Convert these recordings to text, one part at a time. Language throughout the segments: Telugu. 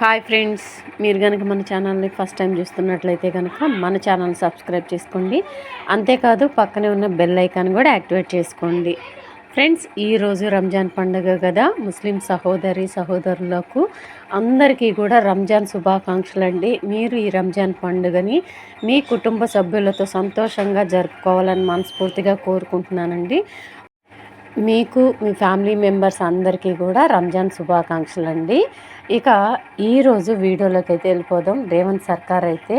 హాయ్ ఫ్రెండ్స్ మీరు కనుక మన ఛానల్ని ఫస్ట్ టైం చూస్తున్నట్లయితే కనుక మన ఛానల్ సబ్స్క్రైబ్ చేసుకోండి. అంతేకాదు పక్కనే ఉన్న బెల్ ఐకాన్ కూడా యాక్టివేట్ చేసుకోండి. ఫ్రెండ్స్ ఈరోజు రంజాన్ పండుగ కదా. ముస్లిం సహోదరి సహోదరులకు అందరికీ కూడా రంజాన్ శుభాకాంక్షలు అండి మీరు ఈ రంజాన్ పండుగని మీ కుటుంబ సభ్యులతో సంతోషంగా జరుపుకోవాలని మనస్ఫూర్తిగా కోరుకుంటున్నానండి. మీకు మీ ఫ్యామిలీ మెంబర్స్ అందరికీ కూడా రంజాన్ శుభాకాంక్షలు అండి ఇక ఈరోజు వీడియోలోకి అయితే వెళ్ళిపోదాం. రేవంత్ సర్కార్ అయితే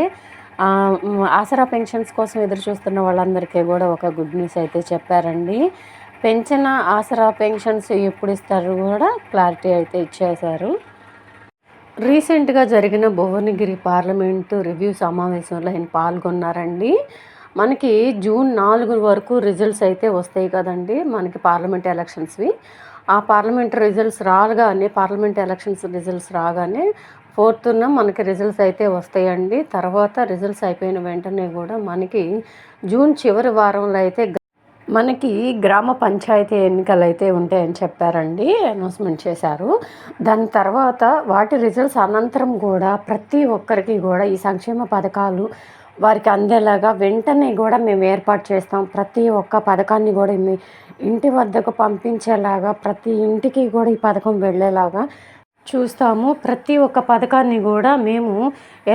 ఆసరా పెన్షన్స్ కోసం ఎదురు చూస్తున్న వాళ్ళందరికీ కూడా ఒక గుడ్ న్యూస్ అయితే చెప్పారండి. పెంచిన ఆసరా పెన్షన్స్ ఎప్పుడు ఇస్తారు కూడా క్లారిటీ అయితే ఇచ్చేశారు. రీసెంట్గా జరిగిన భువనగిరి పార్లమెంటు రివ్యూ సమావేశంలో ఆయన పాల్గొన్నారండి. మనకి జూన్ నాలుగు వరకు రిజల్ట్స్ అయితే వస్తాయి కదండి మనకి పార్లమెంట్ ఎలక్షన్స్వి. ఆ పార్లమెంట్ రిజల్ట్స్ రాగానే పార్లమెంట్ ఎలక్షన్స్ రిజల్ట్స్ రాగానే ఫోర్త్న మనకి రిజల్ట్స్ అయితే వస్తాయండి. తర్వాత రిజల్ట్స్ అయిపోయిన వెంటనే కూడా మనకి జూన్ చివరి వారంలో అయితే మనకి గ్రామ పంచాయతీ ఎన్నికలు అయితే ఉంటాయని చెప్పారండి అనౌన్స్మెంట్ చేశారు. దాని తర్వాత వాటి రిజల్ట్స్ అనంతరం కూడా ప్రతి ఒక్కరికి కూడా ఈ సంక్షేమ పథకాలు వారికి అందేలాగా వెంటనే కూడా మేము ఏర్పాటు చేస్తాం. ప్రతి ఒక్క పథకాన్ని కూడా మీ ఇంటి వద్దకు పంపించేలాగా ప్రతి ఇంటికి కూడా ఈ పథకం వెళ్ళేలాగా చూస్తాము. ప్రతి ఒక్క పథకాన్ని కూడా మేము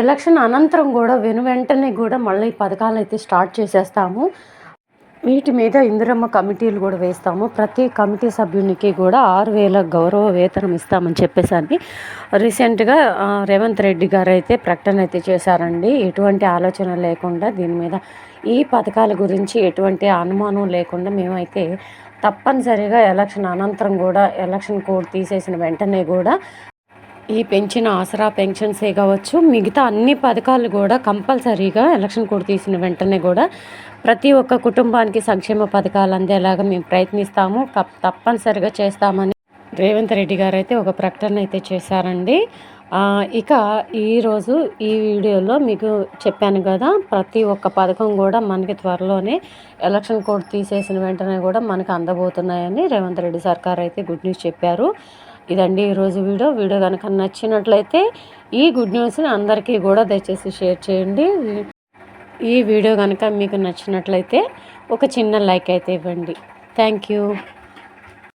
ఎలక్షన్ అనంతరం కూడా వెను వెంటనే కూడా మళ్ళీ ఈ పథకాలు అయితే స్టార్ట్ చేసేస్తాము. వీటి మీద ఇందిరమ్మ కమిటీలు కూడా వేస్తాము. ప్రతి కమిటీ సభ్యునికి కూడా ఆరు వేల గౌరవ వేతనం ఇస్తామని చెప్పేసరికి రీసెంట్గా రేవంత్ రెడ్డి గారు అయితే ప్రకటన అయితే చేశారండి. ఎటువంటి ఆలోచన లేకుండా దీని మీద ఈ పథకాల గురించి ఎటువంటి అనుమానం లేకుండా మేమైతే తప్పనిసరిగా ఎలక్షన్ అనంతరం కూడా ఎలక్షన్ కోడ్ తీసేసిన వెంటనే కూడా ఈ పెంచిన ఆసరా పెన్షన్సే కావచ్చు మిగతా అన్ని పథకాలు కూడా కంపల్సరీగా ఎలక్షన్ కోడ్ తీసిన వెంటనే కూడా ప్రతి ఒక్క కుటుంబానికి సంక్షేమ పథకాలు అందేలాగా మేము ప్రయత్నిస్తాము. తప్పనిసరిగా చేస్తామని రేవంత్ రెడ్డి గారు అయితే ఒక ప్రకటన అయితే చేశారండి. ఇక ఈరోజు ఈ వీడియోలో మీకు చెప్పాను కదా ప్రతి ఒక్క పథకం కూడా మనకి త్వరలోనే ఎలక్షన్ కోడ్ తీసేసిన వెంటనే కూడా మనకు అందబోతున్నాయని రేవంత్ రెడ్డి సర్కార్ అయితే గుడ్ న్యూస్ చెప్పారు. ఇదండి ఈరోజు వీడియో. వీడియో కనుక నచ్చినట్లయితే ఈ గుడ్ న్యూస్ని అందరికీ కూడా దయచేసి షేర్ చేయండి. ఈ వీడియో కనుక మీకు నచ్చినట్లయితే ఒక చిన్న లైక్ అయితే ఇవ్వండి. Thank you.